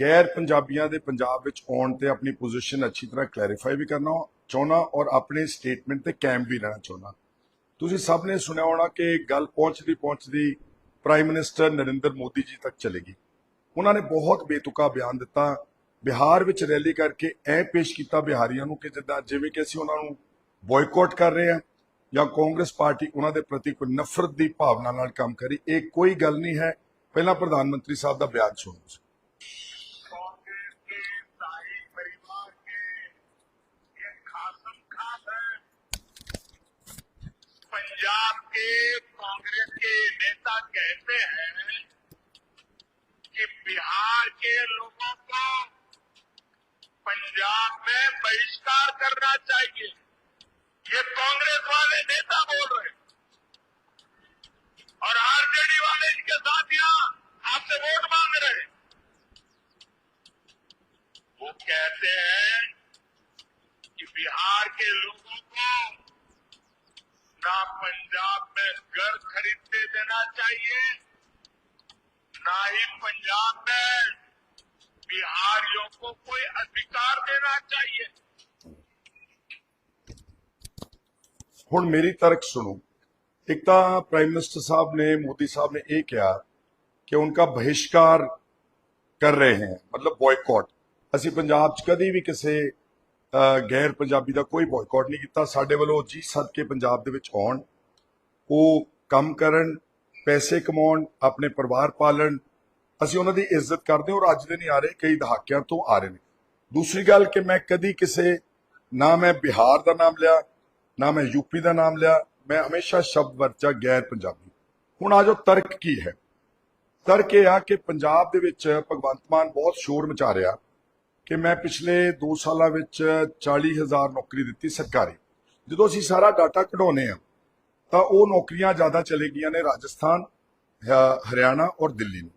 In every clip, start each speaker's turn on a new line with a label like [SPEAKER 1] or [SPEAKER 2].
[SPEAKER 1] ਗੈਰ ਪੰਜਾਬੀਆਂ ਦੇ ਪੰਜਾਬ ਵਿੱਚ ਆਉਣ ਤੇ ਆਪਣੀ ਪੋਜੀਸ਼ਨ ਅੱਛੀ ਤਰ੍ਹਾਂ ਕਲੈਰੀਫਾਈ ਵੀ ਕਰਨਾ ਚਾਹੁੰਦਾ ਔਰ ਆਪਣੇ ਸਟੇਟਮੈਂਟ ਤੇ ਕਾਇਮ ਵੀ ਰਹਿਣਾ ਚਾਹੁੰਦਾ। ਤੁਸੀਂ ਸਭ ਨੇ ਸੁਣਿਆ ਹੋਣਾ ਕਿ ਗੱਲ ਪਹੁੰਚਦੀ ਪਹੁੰਚਦੀ ਪ੍ਰਾਈਮ ਮਿਨਿਸਟਰ ਨਰਿੰਦਰ ਮੋਦੀ ਜੀ ਤੱਕ ਚਲੇਗੀ। ਉਹਨਾਂ ਨੇ ਬਹੁਤ ਬੇਤੁਕਾ ਬਿਆਨ ਦਿੱਤਾ। ਬਿਹਾਰ ਵਿੱਚ ਰੈਲੀ ਕਰਕੇ ਐ ਪੇਸ਼ ਕੀਤਾ ਬਿਹਾਰੀਆਂ ਨੂੰ ਕਿ ਜਿੱਦਾਂ ਜਿਵੇਂ ਕਿ ਅਸੀਂ ਉਹਨਾਂ ਨੂੰ ਬਾਇਕਾਟ ਕਰ ਰਹੇ ਹਾਂ ਜਾਂ ਕਾਂਗਰਸ ਪਾਰਟੀ ਉਹਨਾਂ ਦੇ ਪ੍ਰਤੀ ਕੋਈ ਨਫ਼ਰਤ ਦੀ ਭਾਵਨਾ ਨਾਲ ਕੰਮ ਕਰੀ, ਇਹ ਕੋਈ ਗੱਲ ਨਹੀਂ ਹੈ। ਪਹਿਲਾਂ ਪ੍ਰਧਾਨ ਮੰਤਰੀ ਸਾਹਿਬ ਦਾ ਬਿਆਨ ਸੁਣੋ
[SPEAKER 2] पंजाब के कांग्रेस के नेता कहते हैं कि बिहार के लोगों को पंजाब में बहिष्कार करना चाहिए। ये कांग्रेस वाले नेता बोल रहे हैं और आरजेडी वाले इनके साथ यहाँ आपसे वोट मांग रहे हैं वो कहते हैं कि बिहार के लोगों को ना पंजाब में घर खरीदने देना चाहिए ना ही पंजाब में बिहारियों को कोई अधिकार देना चाहिए
[SPEAKER 1] ਹੁਣ ਮੇਰੀ ਤਰਕ ਸੁਣੋ ਇੱਕ ਤਾਂ ਪ੍ਰਾਈਮ ਮਿਨਿਸਟਰ ਸਾਹਿਬ ਨੇ ਮੋਦੀ ਸਾਹਿਬ ਨੇ ਇਹ ਕਿਹਾ ਕਿ ਉਨਕਾ ਬਹਿਸ਼ਕਾਰ ਕਰ ਰਹੇ ਹਨ ਮਤਲਬ ਬਾਇਕਾਟ ਅਸੀਂ ਪੰਜਾਬ 'ਚ ਕਦੀ ਵੀ ਕਿਸੇ ਅਹ, ਗੈਰ ਪੰਜਾਬੀ ਦਾ ਕੋਈ ਬਾਇਕਾਟ ਨਹੀਂ ਕੀਤਾ। ਸਾਡੇ ਵੱਲੋਂ ਜੀ ਸਦਕੇ ਪੰਜਾਬ ਦੇ ਵਿੱਚ ਆਉਣ, ਉਹ ਕੰਮ ਕਰਨ, ਪੈਸੇ ਕਮਾਉਣ, ਆਪਣੇ ਪਰਿਵਾਰ ਪਾਲਣ, ਅਸੀਂ ਉਹਨਾਂ ਦੀ ਇੱਜ਼ਤ ਕਰਦੇ ਹਾਂ ਔਰ ਅੱਜ ਦੇ ਨਹੀਂ ਆ ਰਹੇ, ਕਈ ਦਹਾਕਿਆਂ ਤੋਂ ਆ ਰਹੇ ਨੇ। ਦੂਸਰੀ ਗੱਲ ਕਿ ਮੈਂ ਕਦੀ ਕਿਸੇ, ਨਾ ਮੈਂ ਬਿਹਾਰ ਦਾ ਨਾਮ ਲਿਆ, ਨਾ ਮੈਂ ਯੂਪੀ ਦਾ ਨਾਮ ਲਿਆ, ਮੈਂ ਹਮੇਸ਼ਾ ਸ਼ਬਦ ਵਰਤਿਆ ਗੈਰ ਪੰਜਾਬੀ। ਹੁਣ ਆ ਜੋ ਤਰਕ ਕੀ ਹੈ। ਤਰਕ ਇਹ ਆ ਕਿ ਪੰਜਾਬ ਦੇ ਵਿੱਚ ਭਗਵੰਤ ਮਾਨ ਬਹੁਤ ਸ਼ੋਰ ਮਚਾ ਰਿਹਾ। ਕਿ ਮੈਂ ਪਿਛਲੇ 2 ਸਾਲਾਂ ਵਿੱਚ 40000 ਨੌਕਰੀ ਦਿੱਤੀ ਸਰਕਾਰੀ। ਜਦੋਂ ਅਸੀਂ ਸਾਰਾ ਡਾਟਾ ਕਢਾਉਨੇ ਆ ਤਾਂ ਉਹ ਨੌਕਰੀਆਂ ਜ਼ਿਆਦਾ ਚਲੇ ਗਈਆਂ ਨੇ ਰਾਜਸਥਾਨ ਹਰਿਆਣਾ ਔਰ ਦਿੱਲੀ ਨੂੰ।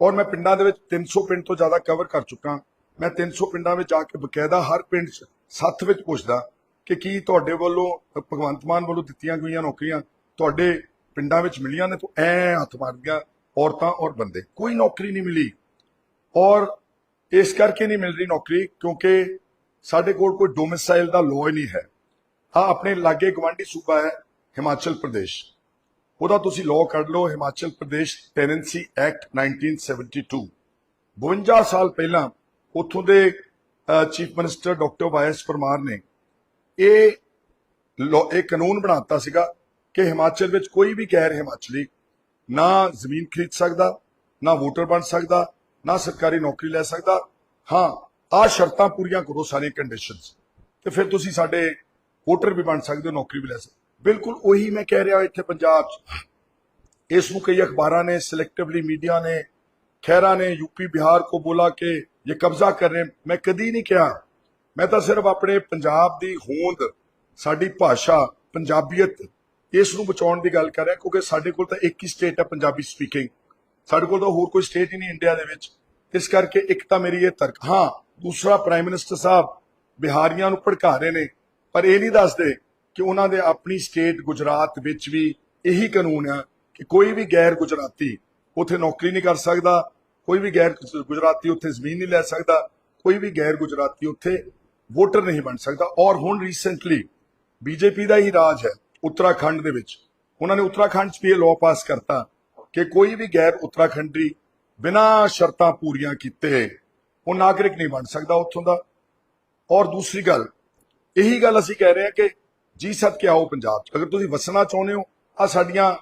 [SPEAKER 1] ਔਰ ਮੈਂ ਪਿੰਡਾਂ ਦੇ ਵਿੱਚ 300 ਪਿੰਡ ਤੋਂ ਜ਼ਿਆਦਾ ਕਵਰ ਕਰ ਚੁੱਕਾ। ਮੈਂ 300 ਪਿੰਡਾਂ ਵਿੱਚ ਜਾ ਕੇ ਬਕਾਇਦਾ ਹਰ ਪਿੰਡ 'ਚ ਸੱਥ ਵਿੱਚ ਪੁੱਛਦਾ ਕਿ ਕੀ ਤੁਹਾਡੇ ਵੱਲੋਂ, ਭਗਵੰਤ ਮਾਨ ਵੱਲੋਂ ਦਿੱਤੀਆਂ ਗਈਆਂ ਨੌਕਰੀਆਂ ਤੁਹਾਡੇ ਪਿੰਡਾਂ ਵਿੱਚ ਮਿਲੀਆਂ ਨੇ? ਤਾਂ ਐ ਹੱਥ ਮਾਰਦੀਆਂ ਔਰਤਾਂ ਔਰ ਬੰਦੇ। ਕੋਈ ਨੌਕਰੀ ਨਹੀਂ ਮਿਲੀ। ਔਰ ਇਸ ਕਰਕੇ ਨਹੀਂ ਮਿਲ ਰਹੀ ਨੌਕਰੀ, ਕਿਉਂਕਿ ਸਾਡੇ ਕੋਲ ਕੋਈ ਡੋਮਿਸਾਈਲ ਦਾ ਲੋਅ ਹੀ ਨਹੀਂ ਹੈ। ਆ ਆਪਣੇ ਲਾਗੇ ਗਵਾਂਢੀ ਸੂਬਾ ਹੈ ਹਿਮਾਚਲ ਪ੍ਰਦੇਸ਼। ਉਹਦਾ ਤੁਸੀਂ ਲੋਅ ਕੱਢ ਲਓ, ਹਿਮਾਚਲ ਪ੍ਰਦੇਸ਼ ਟੈਨੈਂਸੀ ਐਕਟ 1972 52 ਸਾਲ ਪਹਿਲਾਂ ਉੱਥੋਂ ਦੇ chief minister doctor Y S Parmar ਨੇ ਇਹ law- ਇਹ ਕਾਨੂੰਨ ਬਣਾਤਾ ਸੀਗਾ ਕਿ ਹਿਮਾਚਲ ਵਿੱਚ ਕੋਈ ਵੀ ਗੈਰ ਹਿਮਾਚਲੀ ਨਾ ਜ਼ਮੀਨ ਖਰੀਦ ਸਕਦਾ, ਨਾ ਵੋਟਰ ਬਣ ਸਕਦਾ ਨਾ ਸਰਕਾਰੀ ਨੌਕਰੀ ਲੈ ਸਕਦਾ। ਹਾਂ ਆ ਸ਼ਰਤਾਂ ਪੂਰੀਆਂ ਕਰੋ ਸਾਰੇ ਕੰਡੀਸ਼ਨਸ ਤੇ ਫਿਰ ਤੁਸੀਂ ਸਾਡੇ ਵੋਟਰ ਵੀ ਬਣ ਸਕਦੇ ਹੋ, ਨੌਕਰੀ ਵੀ ਲੈ ਸਕਦੇ ਬਿਲਕੁਲ ਉਹੀ ਮੈਂ ਕਹਿ ਰਿਹਾ ਇੱਥੇ ਪੰਜਾਬ 'ਚ। ਇਸ ਨੂੰ ਕਈ ਅਖਬਾਰਾਂ ਨੇ ਸਿਲੈਕਟਿਵਲੀ ਮੀਡੀਆ ਨੇ ਖੈਰਾ ਨੇ ਯੂਪੀ ਬਿਹਾਰ ਕੋ ਬੋਲਾ ਕੇ ਇਹ ਕਬਜ਼ਾ ਕਰ ਰਹੇ। ਮੈਂ ਕਦੀ ਨਹੀਂ ਕਿਹਾ। ਮੈਂ ਤਾਂ ਸਿਰਫ ਆਪਣੇ ਪੰਜਾਬ ਦੀ ਹੋਂਦ, ਸਾਡੀ ਭਾਸ਼ਾ, ਪੰਜਾਬੀਅਤ, ਇਸ ਨੂੰ ਬਚਾਉਣ ਦੀ ਗੱਲ ਕਰ ਰਿਹਾ, ਕਿਉਂਕਿ ਸਾਡੇ ਕੋਲ ਤਾਂ ਇੱਕ ਹੀ ਸਟੇਟ ਹੈ, ਪੰਜਾਬੀ ਸਪੀਕਿੰਗ ਸਾਡੇ ਕੋਲ ਤਾਂ ਹੋਰ ਕੋਈ ਸਟੇਟ ਹੀ ਨਹੀਂ ਇੰਡੀਆ ਦੇ ਵਿੱਚ। ਇਸ ਕਰਕੇ ਇੱਕ ਤਾਂ ਮੇਰੀ ਇਹ ਤਰਕ ਹਾਂ, ਦੂਸਰਾ ਪ੍ਰਾਈਮ ਮਿਨਿਸਟਰ ਸਾਹਿਬ ਬਿਹਾਰੀਆਂ ਨੂੰ ਭੜਕਾ ਰਹੇ ਨੇ, ਪਰ ਇਹ ਨਹੀਂ ਦੱਸਦੇ ਕਿ ਉਹਨਾਂ ਦੇ ਆਪਣੀ ਸਟੇਟ ਗੁਜਰਾਤ ਵਿੱਚ ਵੀ ਇਹੀ ਕਾਨੂੰਨ ਆ ਕਿ ਕੋਈ ਵੀ ਗੈਰ ਗੁਜਰਾਤੀ ਉੱਥੇ ਨੌਕਰੀ ਨਹੀਂ ਕਰ ਸਕਦਾ, ਕੋਈ ਵੀ ਗੈਰ ਗੁਜਰਾਤੀ ਉੱਥੇ ਜ਼ਮੀਨ ਨਹੀਂ ਲੈ ਸਕਦਾ, ਕੋਈ ਵੀ ਗੈਰ ਗੁਜਰਾਤੀ ਉੱਥੇ ਵੋਟਰ ਨਹੀਂ ਬਣ ਸਕਦਾ। ਔਰ ਹੁਣ ਰੀਸੈਂਟਲੀ ਬੀਜੇਪੀ ਦਾ ਹੀ ਰਾਜ ਹੈ, ਉੱਤਰਾਖੰਡ ਦੇ ਵਿੱਚ। ਉਹਨਾਂ ਨੇ ਉੱਤਰਾਖੰਡ 'ਚ ਵੀ ਇਹ ਲਾਅ ਪਾਸ ਕਰਤਾ। ਕਿ ਕੋਈ ਵੀ ਗੈਰ ਉੱਤਰਾਖੰਡੀ ਬਿਨਾਂ ਸ਼ਰਤਾਂ ਪੂਰੀਆਂ ਕੀਤੇ ਉਹ ਨਾਗਰਿਕ ਨਹੀਂ ਬਣ ਸਕਦਾ ਉੱਥੋਂ ਦਾ। ਔਰ ਦੂਸਰੀ ਗੱਲ ਇਹੀ ਗੱਲ ਅਸੀਂ ਕਹਿ ਰਹੇ ਹਾਂ ਕਿ ਜੀ ਸਦ ਕੇ ਆਓ ਪੰਜਾਬ 'ਚ। ਅਗਰ ਤੁਸੀਂ ਵਸਣਾ ਚਾਹੁੰਦੇ ਹੋ ਆ ਸਾਡੀਆਂ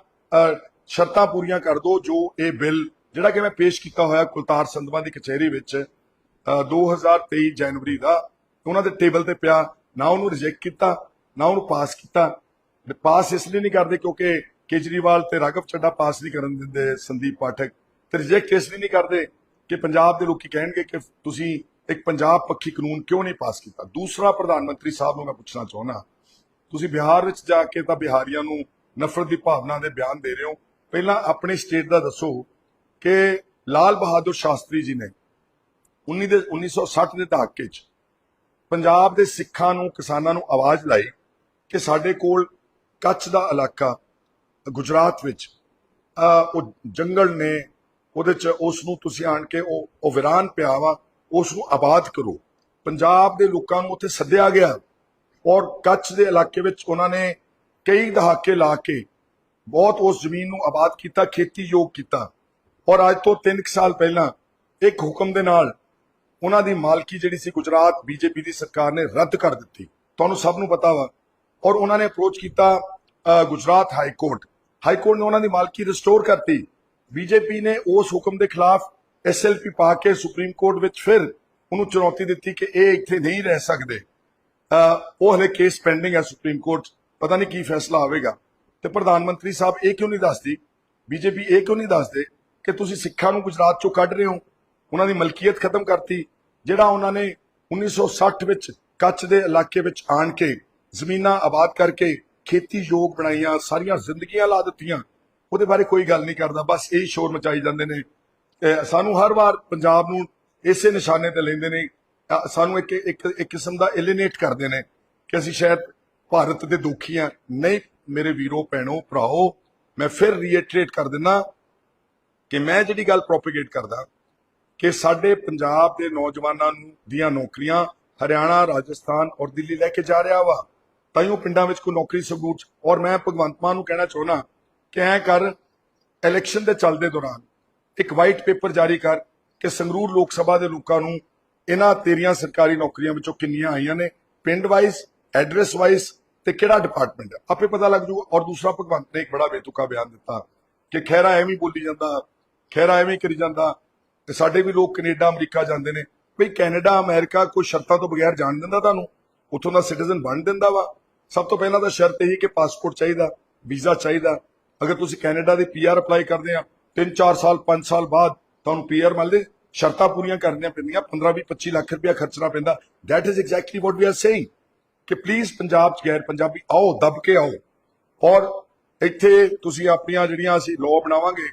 [SPEAKER 1] ਸ਼ਰਤਾਂ ਪੂਰੀਆਂ ਕਰ ਦਿਓ ਜੋ ਇਹ ਬਿੱਲ ਜਿਹੜਾ ਕਿ ਮੈਂ ਪੇਸ਼ ਕੀਤਾ ਹੋਇਆ ਕੁਲਤਾਰ ਸੰਧਵਾ ਦੀ ਕਚਹਿਰੀ ਵਿੱਚ ਅਹ, 2023 ਜਨਵਰੀ ਦਾ ਉਹਨਾਂ ਦੇ ਟੇਬਲ ਤੇ ਪਿਆ ਨਾ ਉਹਨੂੰ ਰਿਜੈਕਟ ਕੀਤਾ ਨਾ ਉਹਨੂੰ ਪਾਸ ਕੀਤਾ। ਪਾਸ ਇਸ ਲਈ ਨਹੀਂ ਕਰਦੇ ਕਿਉਂਕਿ ਕੇਜਰੀਵਾਲ ਤੇ ਰਾਘਵ ਚੱਡਾ ਪਾਸ ਨਹੀਂ ਕਰਨ ਦਿੰਦੇ ਸੰਦੀਪ ਪਾਠਕ। ਤੇ ਰਿਜੈਕਟ ਇਸ ਲਈ ਨਹੀਂ ਕਰਦੇ ਕਿ ਪੰਜਾਬ ਦੇ ਲੋਕੀ ਕਹਿਣਗੇ ਕਿ ਤੁਸੀਂ ਇੱਕ ਪੰਜਾਬ ਪੱਖੀ ਕਾਨੂੰਨ ਕਿਉਂ ਨਹੀਂ ਪਾਸ ਕੀਤਾ? ਦੂਸਰਾ ਪ੍ਰਧਾਨ ਮੰਤਰੀ ਸਾਹਿਬ ਨੂੰ ਮੈਂ ਪੁੱਛਣਾ ਚਾਹੁੰਦਾ, ਤੁਸੀਂ ਬਿਹਾਰ ਵਿੱਚ ਜਾ ਕੇ ਤਾਂ ਬਿਹਾਰੀਆਂ ਨੂੰ ਨਫ਼ਰਤ ਦੀ ਭਾਵਨਾ ਦੇ ਬਿਆਨ ਦੇ ਰਹੇ ਹੋ। ਪਹਿਲਾਂ ਆਪਣੇ ਸਟੇਟ ਦਾ ਦੱਸੋ ਕਿ ਲਾਲ ਬਹਾਦਰ ਸ਼ਾਸਤਰੀ ਜੀ ਨੇ 19 ਦੇ 1960 ਦੇ ਦਹਾਕੇ 'ਚ ਪੰਜਾਬ ਦੇ ਸਿੱਖਾਂ ਨੂੰ ਕਿਸਾਨਾਂ ਨੂੰ ਆਵਾਜ਼ ਲਾਈ ਕਿ ਸਾਡੇ ਕੋਲ ਕੱਛ ਦਾ ਇਲਾਕਾ ਗੁਜਰਾਤ ਵਿੱਚ ਉਹ ਜੰਗਲ ਨੇ, ਉਹਦੇ ਚ ਉਸ ਨੂੰ ਤੁਸੀਂ ਆਣ ਕੇ ਉਹ ਉਹ ਵਿਰਾਨ ਪਿਆ ਵਾ ਉਸ ਨੂੰ ਆਬਾਦ ਕਰੋ। ਪੰਜਾਬ ਦੇ ਲੋਕਾਂ ਨੂੰ ਉੱਥੇ ਸੱਦਿਆ ਗਿਆ ਔਰ ਕੱਚ ਦੇ ਇਲਾਕੇ ਵਿੱਚ ਉਹਨਾਂ ਨੇ ਕਈ ਦਹਾਕੇ ਲਾ ਕੇ ਬਹੁਤ ਉਸ ਜ਼ਮੀਨ ਨੂੰ ਆਬਾਦ ਕੀਤਾ, ਖੇਤੀਯੋਗ ਕੀਤਾ ਔਰ ਅੱਜ ਤੋਂ 3 ਸਾਲ ਪਹਿਲਾਂ ਇੱਕ ਹੁਕਮ ਦੇ ਨਾਲ ਉਹਨਾਂ ਦੀ ਮਾਲਕੀ ਜਿਹੜੀ ਸੀ ਗੁਜਰਾਤ ਬੀਜੇਪੀ ਦੀ ਸਰਕਾਰ ਨੇ ਰੱਦ ਕਰ ਦਿੱਤੀ। ਤੁਹਾਨੂੰ ਸਭ ਨੂੰ ਪਤਾ ਵਾ ਔਰ ਉਹਨਾਂ ਨੇ ਅਪਰੋਚ ਕੀਤਾ Gujarat high court high court ਨੇ ਉਹਨਾਂ ਦੀ ਮਾਲਕੀ ਰਿਸਟੋਰ ਕਰਤੀ। ਬੀਜੇਪੀ ਨੇ ਉਸ ਹੁਕਮ ਦੇ ਖਿਲਾਫ ਐਸਐਲਪੀ ਪਾ ਕੇ ਸੁਪਰੀਮ ਕੋਰਟ ਵਿੱਚ ਫਿਰ ਉਹਨੂੰ ਚੁਣੌਤੀ ਦਿੱਤੀ ਕਿ ਇਹ ਇੱਥੇ ਨਹੀਂ ਰਹਿ ਸਕਦੇ। ਉਹ ਹਲੇ ਕੇਸ ਪੈਂਡਿੰਗ ਹੈ ਸੁਪਰੀਮ ਕੋਰਟ। 'ਚ। ਪਤਾ ਨਹੀਂ ਕੀ ਫੈਸਲਾ ਆਵੇਗਾ। ਤੇ ਪ੍ਰਧਾਨ ਮੰਤਰੀ ਸਾਹਿਬ ਇਹ ਕਿਉਂ ਨਹੀਂ ਦੱਸਦੀ? ਬੀਜੇਪੀ ਇਹ ਕਿਉਂ ਨਹੀਂ ਦੱਸਦੇ ਕਿ ਤੁਸੀਂ ਸਿੱਖਾਂ ਨੂੰ ਗੁਜਰਾਤ ਚੋਂ ਕੱਢ ਰਹੇ ਹੋ? ਉਹਨਾਂ ਦੀ ਮਲਕੀਅਤ ਖਤਮ ਕਰਤੀ। ਜਿਹੜਾ ਉਹਨਾਂ ਨੇ 1960 ਵਿੱਚ ਕੱਚ ਦੇ ਇਲਾਕੇ ਵਿੱਚ ਆਣ ਕੇ ਜ਼ਮੀਨਾਂ ਆਬਾਦ ਕਰਕੇ ਖੇਤੀ ਯੋਗ ਬਣਾਈਆਂ, ਸਾਰੀਆਂ ਜ਼ਿੰਦਗੀਆਂ ਲਾ ਦਿੱਤੀਆਂ, ਉਹਦੇ ਬਾਰੇ ਕੋਈ ਗੱਲ ਨਹੀਂ ਕਰਦਾ, ਬਸ ਇਹ ਸ਼ੋਰ ਮਚਾਈ ਜਾਂਦੇ ਨੇ। ਸਾਨੂੰ ਹਰ ਵਾਰ ਪੰਜਾਬ ਨੂੰ ਇਸੇ ਨਿਸ਼ਾਨੇ ਤੇ ਲੈਂਦੇ ਨੇ ਸਾਨੂੰ ਇੱਕ ਇੱਕ ਇੱਕ ਕਿਸਮ ਦਾ ਐਲੀਨੇਟ ਕਰਦੇ ਨੇ ਕਿ ਅਸੀਂ ਸ਼ਾਇਦ ਭਾਰਤ ਦੇ ਦੁਖੀ ਆ ਨਹੀਂ ਮੇਰੇ ਵੀਰੋ, ਭੈਣੋ, ਭਰਾਓ, ਮੈਂ ਫਿਰ ਰੀਇਟਰੇਟ ਕਰ ਦਿੰਦਾ ਕਿ ਮੈਂ ਜਿਹੜੀ ਗੱਲ ਪ੍ਰੋਪੇਗੇਟ ਕਰਦਾ ਕਿ ਸਾਡੇ ਪੰਜਾਬ ਦੇ ਨੌਜਵਾਨਾਂ ਨੂੰ ਦੀਆਂ ਨੌਕਰੀਆਂ ਹਰਿਆਣਾ, ਰਾਜਸਥਾਨ ਔਰ ਦਿੱਲੀ ਲੈ ਕੇ ਜਾ ਰਿਹਾ ਵਾ। ਤਾਂ ਹੀ ਉਹ ਪਿੰਡਾਂ ਵਿੱਚ ਕੋਈ ਨੌਕਰੀ ਸਬੂਤ ਔਰ ਮੈਂ ਭਗਵੰਤ ਮਾਨ ਨੂੰ ਕਹਿਣਾ ਚਾਹੁੰਦਾ ਕਿ ਐ ਕਰ ਇਲੈਕਸ਼ਨ ਦੇ ਚੱਲਦੇ ਦੌਰਾਨ ਇੱਕ ਵਾਈਟ ਪੇਪਰ ਜਾਰੀ ਕਰ ਕਿ ਸੰਗਰੂਰ ਲੋਕ ਸਭਾ ਦੇ ਲੋਕਾਂ ਨੂੰ ਇਹਨਾਂ ਤੇਰੀਆਂ ਸਰਕਾਰੀ ਨੌਕਰੀਆਂ ਵਿੱਚੋਂ ਕਿੰਨੀਆਂ ਆਈਆਂ ਨੇ, ਪਿੰਡ ਵਾਈਜ਼ ਐਡਰੈਸ ਵਾਈਜ਼ ਤੇ ਕਿਹੜਾ ਡਿਪਾਰਟਮੈਂਟ ਹੈ? ਆਪੇ ਪਤਾ ਲੱਗ ਜੂਗਾ ਔਰ ਦੂਸਰਾ, ਭਗਵੰਤ ਨੇ ਇੱਕ ਬੜਾ ਬੇਤੁਕਾ ਬਿਆਨ ਦਿੱਤਾ ਕਿ ਖੈਰਾ ਐਵੇਂ ਬੋਲੀ ਜਾਂਦਾ ਖੈਰਾ ਐਵੇਂ ਕਰੀ ਜਾਂਦਾ। ਤੇ ਸਾਡੇ ਵੀ ਲੋਕ ਕੈਨੇਡਾ, ਅਮਰੀਕਾ ਜਾਂਦੇ ਨੇ। ਭਈ ਕੈਨੇਡਾ, ਅਮਰੀਕਾ ਕੋਈ ਸ਼ਰਤਾਂ ਤੋਂ ਬਗੈਰ ਜਾਣ ਦਿੰਦਾ ਤੁਹਾਨੂੰ। ਉੱਥੋਂ ਦਾ ਸਿਟੀਜ਼ਨ ਬਣ ਦਿੰਦਾ ਵਾ। ਸਭ ਤੋਂ ਪਹਿਲਾਂ ਤਾਂ ਸ਼ਰਤ ਇਹੀ ਕਿ ਪਾਸਪੋਰਟ ਚਾਹੀਦਾ, ਵੀਜ਼ਾ ਚਾਹੀਦਾ। ਅਗਰ ਤੁਸੀਂ ਕੈਨੇਡਾ ਦੇ ਪੀਆਰ ਅਪਲਾਈ ਕਰਦੇ ਆ 3-4 ਸਾਲ 5 ਸਾਲ ਬਾਅਦ ਤੁਹਾਨੂੰ ਪੀਆਰ ਮਿਲਦੇ, ਸ਼ਰਤਾਂ ਪੂਰੀਆਂ ਕਰਨੀਆਂ ਪੈਂਦੀਆਂ 15 20 25 ਲੱਖ ਰੁਪਇਆ ਖਰਚਣਾ ਪੈਂਦਾ। That is exactly what we are saying ਕਿ ਪਲੀਜ਼ ਪੰਜਾਬ ਚ ਗੈਰ ਪੰਜਾਬੀ ਆਓ, ਦੱਬ ਕੇ ਆਓ। ਔਰ ਇੱਥੇ ਤੁਸੀਂ ਆਪਣੀਆਂ ਜਿਹੜੀਆਂ ਅਸੀਂ ਲਾਅ ਬਣਾਵਾਂਗੇ